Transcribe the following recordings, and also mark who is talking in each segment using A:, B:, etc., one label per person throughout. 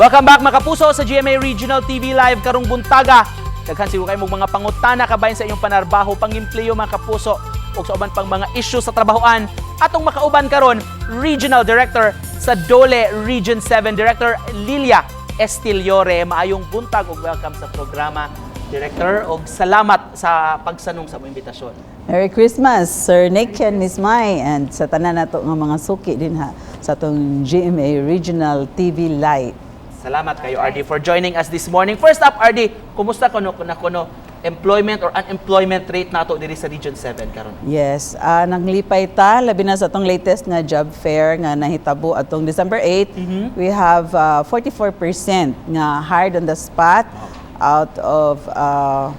A: Welcome back mga kapuso sa GMA Regional TV Live karong buntaga. Daghan siguro kayo mga pangutana kabayan sa inyong panarbaho, pangimpleo mga kapuso ug sa uban pang mga issue sa trabahoan. Atong makauban karon Regional Director sa Dole Region 7 Director Lilia Estiliore. Maayong buntag ug welcome sa programa Director ug salamat sa pagsanong sa mong imbitasyon.
B: Merry Christmas, Sir Nick and Miss Mai, and sa tanan nato nga mga suki din ha sa tong GMA Regional TV Live.
A: Salamat kayo RD for joining us this morning. First up RD, kumusta kuno kuno kuno employment or unemployment rate nato diri sa Region 7 karon?
B: Yes, ah naglipay ta labi na sa atong latest nga job fair nga nahitabo atong December 8. We have ah, 44% nga hired on the spot out of ah,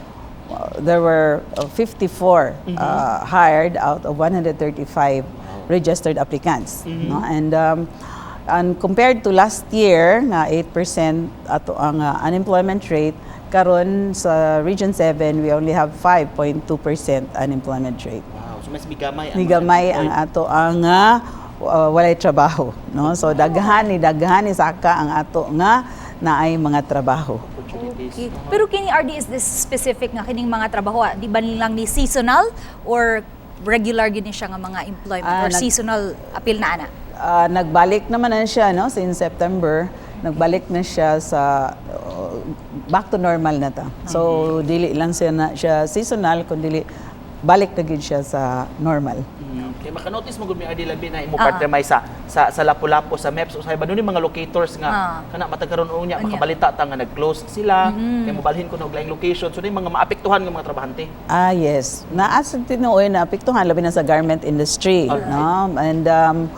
B: there were uh, 54 uh, hired out of 135 registered applicants no and um, and compared to last year nga 8% ato ang uh, unemployment rate karon sa region 7 we only have 5.2% unemployment rate
A: Wow, so mas migamay ang
B: ni
A: mga
B: gamay ang ato ang uh, uh, walay trabaho no so daghan ni daghan ni saka ang ato nga naay mga trabaho.
C: Okay. Pero kini RD is this specific nga kining mga trabaho, ah, di ba lang ni seasonal or regular gini siya nga mga employment
B: Ah,
C: or
B: nag-
C: seasonal appeal na ana?
B: Ah, nagbalik naman na siya no since September. Nagbalik na siya sa uh, back to normal na ta so dili lang siya na siya seasonal kundi balik na gid siya sa normal.
A: Mm, kaya maka-notice mo gud mi RD labi na imo partner may sa sa sa Lapu-Lapu sa MEPS. Usay ba ni mga locators nga
C: Ah.
A: kana matagkaron unya makabalita ta nga nag-close sila kay mobalhin ko og laing location. So ni mga maapektuhan nga mga trabahante.
B: Ah, yes. Naasa tinuoy na apektuhan labi na sa garment industry, no? And um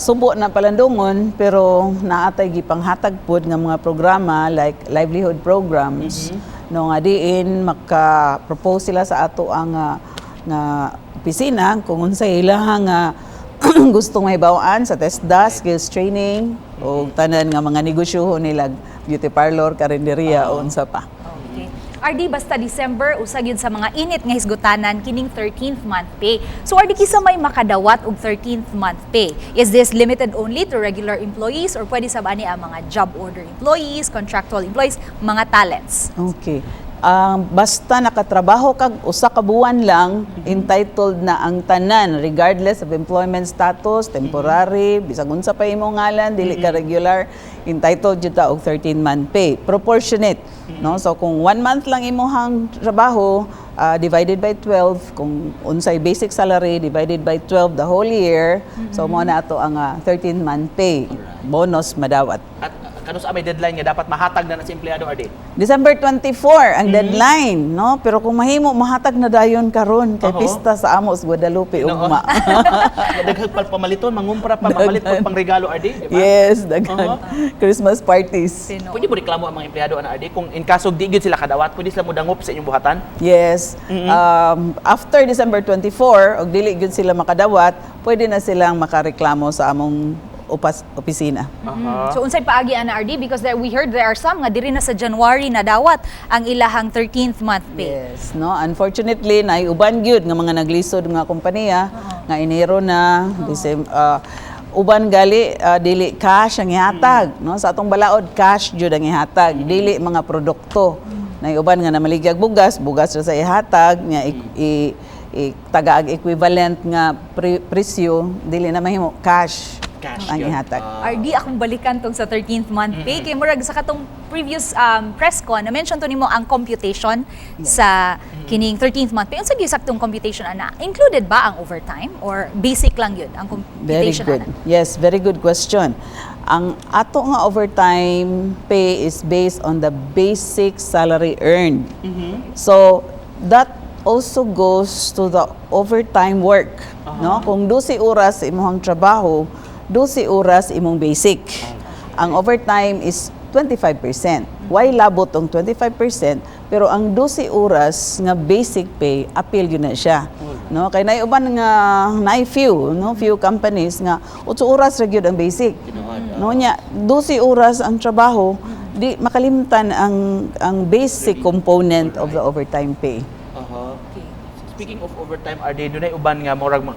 B: subo na palandungon pero naatay gipanghatag pud nga mga programa like livelihood programs no nga diin maka-propose sila sa ato ang ah, nga opisina kung unsay ilahang nga gustong mahibawaan sa TESDA, skills training o tanan nga mga negosyo nila beauty parlor, karinderya o unsa pa.
C: RD basta December usag yun sa mga init nga hisgutanan kining 13th month pay. So RD kisa may makadawat og 13th month pay. Is this limited only to regular employees or pwede sa ani ang mga job order employees, contractual employees, mga talents?
B: Okay. Um, basta nakatrabaho kag usa ka buwan lang, entitled na ang tanan regardless of employment status, temporary, bisag unsa pa imong ngalan, dili ka regular, entitled jud ta og 13 month pay. Proportionate, no? So kung one month lang imong trabaho, ah, divided by 12, kung unsay basic salary divided by 12 the whole year, so mo na ato ang ah, 13 month pay. Bonus madawat.
A: At uh, kanus may deadline nga dapat mahatag na na sa empleyado RD.
B: December 24 ang deadline, no? Pero kung mahimo mahatag na dayon karon kay
A: Oo.
B: pista sa Amos Guadalupe
A: Oo.
B: ugma.
A: Daghang pa pamaliton, mangumpra pa mamalit pag pangregalo RD, di ba?
B: yes, daghan Christmas parties.
C: Sino?
A: Pwede mo reklamo ang mga empleyado ana RD kung in kaso di gyud sila kadawat, pwede sila mo dangop sa inyong buhatan.
B: Yes. Um, after December 24, og dili gyud sila makadawat, pwede na silang makareklamo sa among upas, opisina.
A: Aha.
C: So unsay paagi ana RD because there, we heard there are some nga diri na sa January na dawat ang ilahang 13th month pay.
B: Yes, no. Unfortunately, naiuban gyud nga mga naglisod nga kompanya nga Enero na, Decem- ah, uban gali ah, dili cash ang ihatag, no? Sa atong balaod cash jud ang ihatag, dili mga produkto. Naiuban nga namaligag bugas, bugas ra sa ihatag nga i- i- i- tagaag equivalent nga pre- presyo, dili na mahimo cash,
A: Cash
B: ang
A: yun.
B: ihatag.
A: Ah.
C: RD akong balikan tong sa 13th month pay kay murag sa katong previous um, press con na mention to nimo ang computation sa kining 13th month pay unsa gyud saktong computation ana included ba ang overtime or basic lang yun ang
B: Very
C: computation
B: good.
C: ana
B: Yes, very good question. Ang ato nga overtime pay is based on the basic salary earned. So that also goes to the overtime work, no? Kung 12 oras imong trabaho, 12 oras imong basic. Ang overtime is 25%. Why labot ang 25%? Pero ang 12 oras nga basic pay, appeal yun na siya. No, kay nay uban nga nay few, no, few companies nga 8 oras ra ang basic. No nya 12 oras ang trabaho, di makalimtan ang ang basic component of the overtime pay.
A: Aha. Speaking of overtime, RD, dunay uban nga murag mo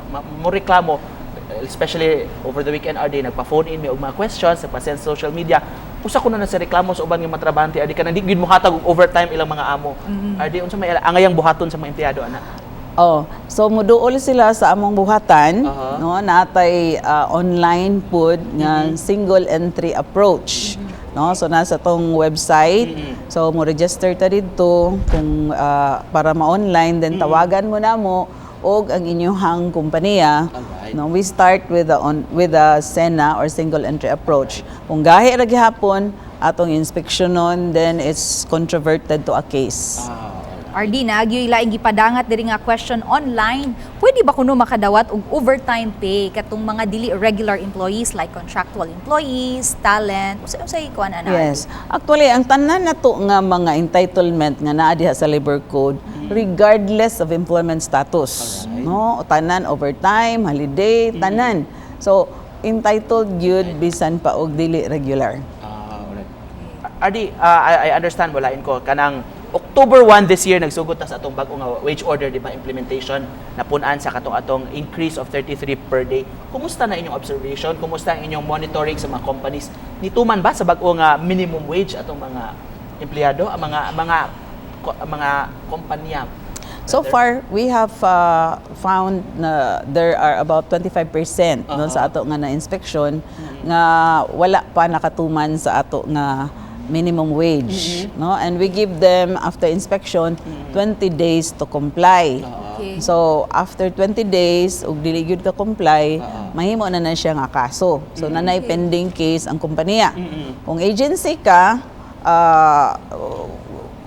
A: reklamo especially over the weekend RD nagpa-phone in may og mga questions sa pasend sa social media usa ko na na sa reklamo sa uban nga mga trabahante adi ka di mo hatag og overtime ilang mga amo. Adi unsa may angayang buhaton sa mga empleyado ana?
B: Oh, so muduol sila sa among buhatan,
A: Aha.
B: no, natay ah, online pod nga single entry approach. No, so nasa tong website. So mo register ta didto kung ah, para ma-online then tawagan mo na mo og ang inyong kompanya.
A: Alright.
B: No, we start with the on with the SENA or single entry approach. Kung gahi ra gihapon atong inspeksyonon then it's controverted to a case.
C: RD na agyoy laing gipadangat diri nga question online. Pwede ba kuno makadawat og overtime pay katong mga dili regular employees like contractual employees, talent, usa unsay kuan ana?
B: Yes. Actually, ang tanan na to nga mga entitlement nga naa diha sa labor code regardless of employment status.
A: Alright.
B: No, O tanan overtime, holiday, tanan. So entitled gyud bisan pa og dili regular.
A: Ah, alright. Adi, ah, I, I understand wala ko kanang October 1 this year nagsugod ta sa atong bag-o nga wage order di ba implementation na punan sa katong atong increase of 33 per day. Kumusta na inyong observation? Kumusta ang inyong monitoring sa mga companies? Nituman ba sa bag-o nga minimum wage atong mga empleyado, ang mga mga mga kompanya?
B: So far, we have uh, found na there are about 25% no, sa ato nga na inspection nga wala pa nakatuman sa ato nga minimum wage no? And we give them after inspection 20 days to comply.
C: Okay.
B: so after 20 days ug dili gyud ka comply mahimo na na siya nga kaso. So nanay pending case ang kompanya kung agency ka ah,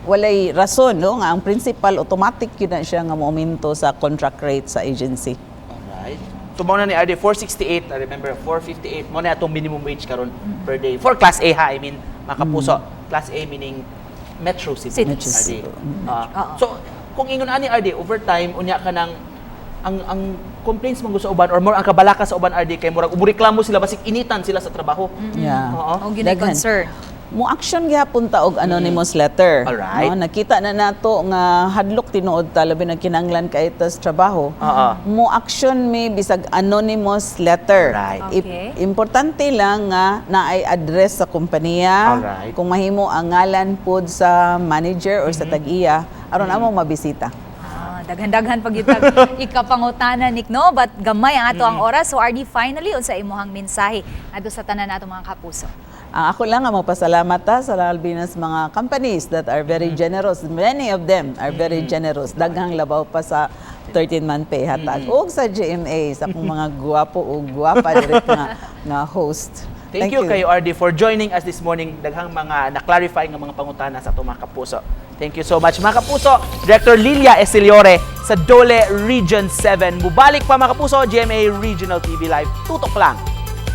B: walay rason no? Nga ang principal automatic yun na siya nga momento sa contract rate sa agency.
A: Alright. Mo na ni RD 468, I remember 458 mo na atong minimum wage karon per day. For class A ha, I mean mga kapuso. Class A meaning Metro City.
C: City.
B: Metro. City.
C: Oo.
A: so kung ingon ani RD overtime unya ka ng ang ang complaints mo sa uban or more ang kabalaka sa uban RD kay murag umreklamo sila basig initan sila sa trabaho.
B: Yeah.
A: Oo.
C: O gyud ay
B: Daghan.
C: concern.
B: Mo action gyapon ta og anonymous letter.
A: Alright.
B: No, nakita na nato nga hadlok tinuod ta labi na kinanglan kay tas trabaho.
A: Oo.
B: Mo action mi bisag anonymous letter.
A: Right.
C: Okay.
B: importante lang nga naay address sa kompanya.
A: Alright.
B: Kung mahimo ang ngalan pod sa manager or
A: Mm-hmm.
B: sa tag-iya aron amo mabisita.
C: Ah, daghan-daghan pag yun ikapangutana Nick no but gamay ang ato ang oras so RD finally unsa imuhang mensahe adto sa tanan nato mga kapuso.
B: Ang ako lang ang magpasalamat ta sa Albinas mga companies that are very generous. Many of them are very generous. Daghang labaw pa sa 13-month pay hatag. O sa GMA, sa kung mga guwapo o guwapa direct nga, nga host.
A: Thank, you, kayo RD for joining us this morning. Daghang mga na-clarify nga mga pangutana sa atong mga kapuso. Thank you so much mga kapuso. Director Lilia Esiliore sa Dole Region 7. Mubalik pa mga kapuso, GMA Regional TV Live. Tutok lang